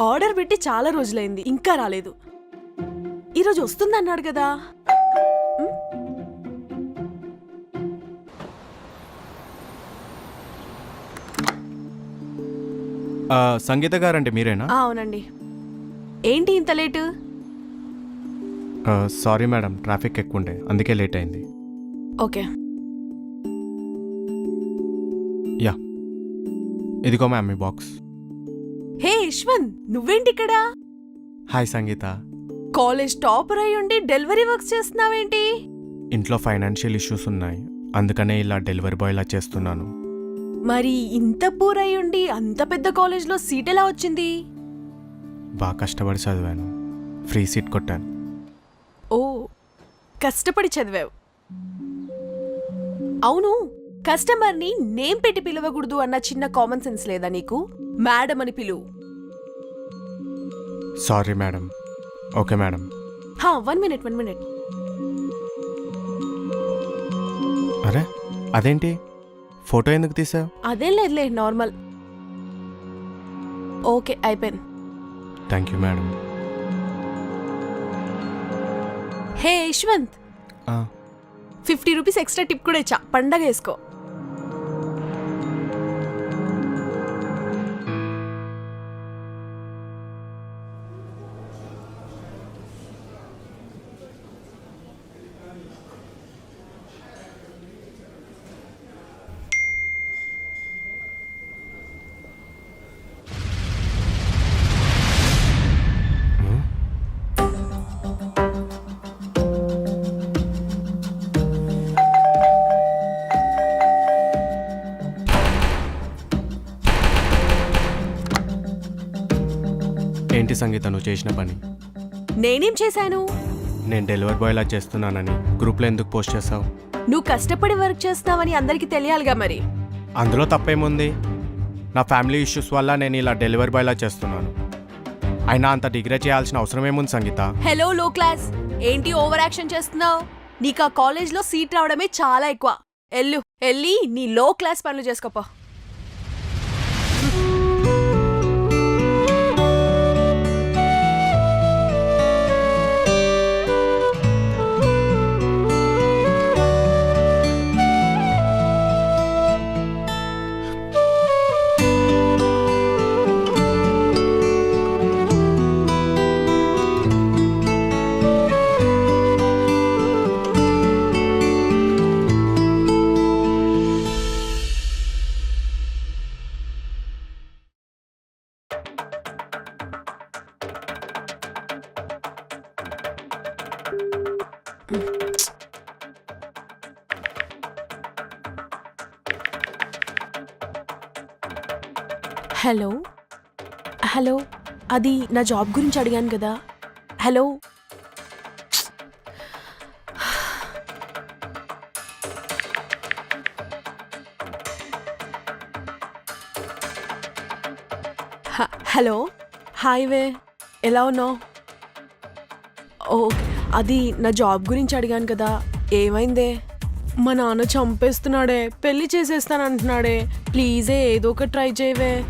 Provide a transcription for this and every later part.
Order పెట్టి చాలా రోజులైంది ఇంకా రాలేదు. ఈరోజు వస్తుంది అన్నాడు కదా. ఆ, సంగీత గారంటే మీరేనా? ఆ, అవునండి. ఏంటి ఇంత లేటు? ఆ, సారీ మేడం ట్రాఫిక్ ఎక్కువ ఉండే అందుకే లేట్ అయింది. ఓకే. యా. ఇదిగో మ్యామ్ మీ బాక్స్. యశ్వంత్ నువ్వేంటి ఇక్కడ హాయ్ సంగీత. కాలేజ్ టాపర్ అయి ఉండి డెలివరీ వర్క్స్ చేస్తున్నావేంటి? ఇంట్లో ఫైనాన్షియల్ ఇష్యూస్ ఉన్నాయి. అందుకనే ఇలా డెలివరీ బాయ్లా చేస్తున్నాను. మరి ఇంత పూర్ అయి ఉండి అంత పెద్ద కాలేజ్లో సీట్ ఎలా వచ్చింది? బాగా కష్టపడి చదివాను. ఫ్రీ సీట్ కొట్టాను. ఓ కష్టపడి చదివావు. అవును కస్టమర్ని నేమ్ పెట్టి పిలవకూడదు అన్న చిన్న కామన్ సెన్స్ లేదా నీకు? మేడం అని పిలువు. Sorry madam. Okay madam. హా వన్ మినిట్ వన్ మినిట్. అరే అదేంటి? ఫోటో ఎందుకు తీసావు? అదేం లేదులే నార్మల్. ఓకే అయిపోయింది. Thank you madam. Hey Yashwanth. Fifty rupees extra tip కూడా ఇచ్చా పండగ వేసుకో. ఏంటి సంగీత నువ్వు చేసిన పని? నేనేం చేశాను? నేను డెలివరీ బాయ్లా చేస్తున్నానని గ్రూప్లో ఎందుకు పోస్ట్ చేసావు నువ్వు కష్టపడి వర్క్ చేస్తున్నావని అందరికీ తెలియాలిగా మరి. అందులో తప్పేముంది? నా ఫ్యామిలీ ఇష్యూస్ వల్ల నేను ఇలా డెలివరీ బాయ్లా చేస్తున్నాను. అయినా అంత డిగ్రీ చేయాల్సిన అవసరం ఏముంది సంగీత? హలో లో క్లాస్. ఏంటి ఓవర్ యాక్షన్ చేస్తున్నావు? నీకు ఆ కాలేజ్లో సీట్ రావడమే చాలా ఎక్కువ. ఎల్లు ఎల్లి నీ లో క్లాస్ పనులు చేసుకోపో. హలో? హలో అది నా జాబ్ గురించి అడిగాను కదా. హలో? హలో? హాయ్ వే ఎలా ఉన్నావు? ఓ అది నా జాబ్ గురించి అడిగాను కదా ఏమైందే? మా నాన్న చంపేస్తున్నాడే పెళ్ళి చేసేస్తానంటున్నాడే ప్లీజే ఏదో ఒకటి ట్రై చేయవే.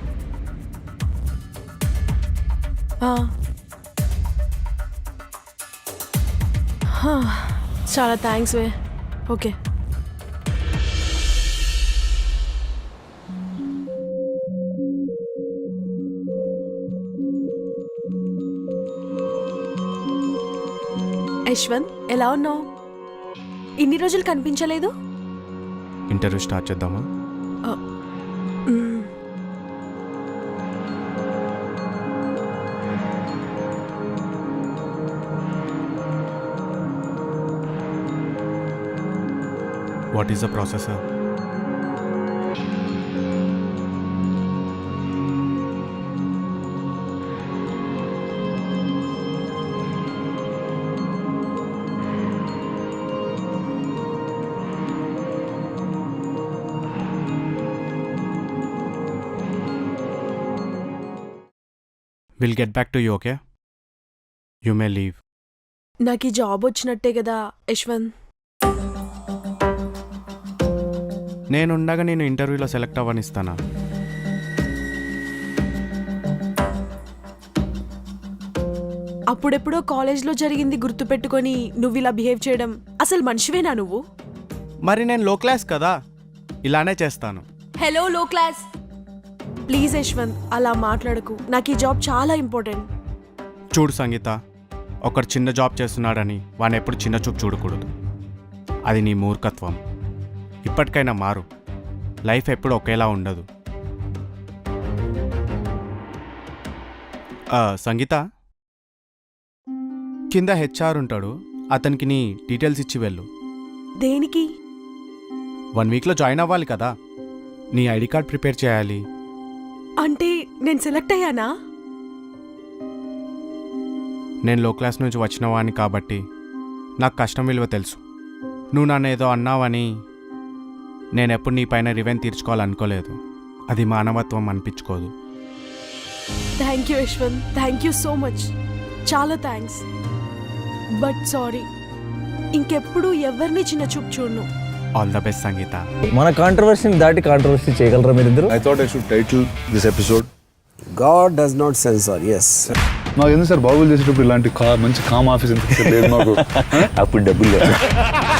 చాలా థ్యాంక్స్ వే. ఓకే. యశ్వంత్ ఎలా ఉన్నావు? ఇన్ని రోజులు కనిపించలేదు? ఇంటర్వ్యూ స్టార్ట్ చేద్దామా. What is the process will get back to you okay you may leave నాకు ఈ జాబ్ వచ్చినట్టే కదా యశ్వంత్. నేనుండగా నేను ఇంటర్వ్యూలో సెలెక్ట్ అవ్వనిస్తానా? అప్పుడెప్పుడో కాలేజ్లో జరిగింది గుర్తుపెట్టుకొని నువ్వు ఇలా బిహేవ్ చేయడం అసలు మనిషివేనా నువ్వు? మరి నేను లో క్లాస్ కదా ఇలానే చేస్తాను. హలో లో క్లాస్ ప్లీజ్ యశ్వంత్ అలా మాట్లాడకు. నాకు ఈ జాబ్ చాలా ఇంపార్టెంట్. చూడు సంగీత ఒకడు చిన్న జాబ్ చేస్తున్నాడని వాడిని ఎప్పుడు చిన్న చూపు చూడకూడదు. అది నీ మూర్ఖత్వం. ఇప్పటికైనా మారు. లైఫ్ ఎప్పుడు ఒకేలా ఉండదు. సంగీత? కింద హెచ్ఆర్ ఉంటాడు. అతనికి నీ డీటెయిల్స్ ఇచ్చి వెళ్ళు. దేనికి? వన్ వీక్లో జాయిన్ అవ్వాలి కదా. నీ ఐడి కార్డ్ ప్రిపేర్ చేయాలి. అంటే నేను సెలెక్ట్ అయ్యానా? నేను లో క్లాస్ నుంచి వచ్చిన వాడిని కాబట్టి నాకు కష్టం విలువ తెలుసు. నువ్వు నన్ను ఏదో అన్నావని నేను ఎప్పుడు నీ పైన రివెన్ తీర్చుకోవాలనుకోలేదు. అది మానవత్వం అనిపించుకోదు. Thank you Yashwanth thank you so much చాలా థ్యాంక్స్ బట్ సారీ ఇంకెప్పుడు ఎవరిని చిన్న చూపు చూడను. ఆల్ ద బెస్ట్ సంగీత మన కాంట్రవర్సీని దాటి కాంట్రవర్సీ చేయగలరా మీరిద్దరు I thought I should title this episode. God does not censor, yes. నాకు ఎందుకు సార్ బాబులు చేసేటప్పుడు ఇలాంటి కా మంచి కామ్ ఆఫీస్ ఎందుకు లేదు మాకు అప్పుడు డబ్బులు లేవు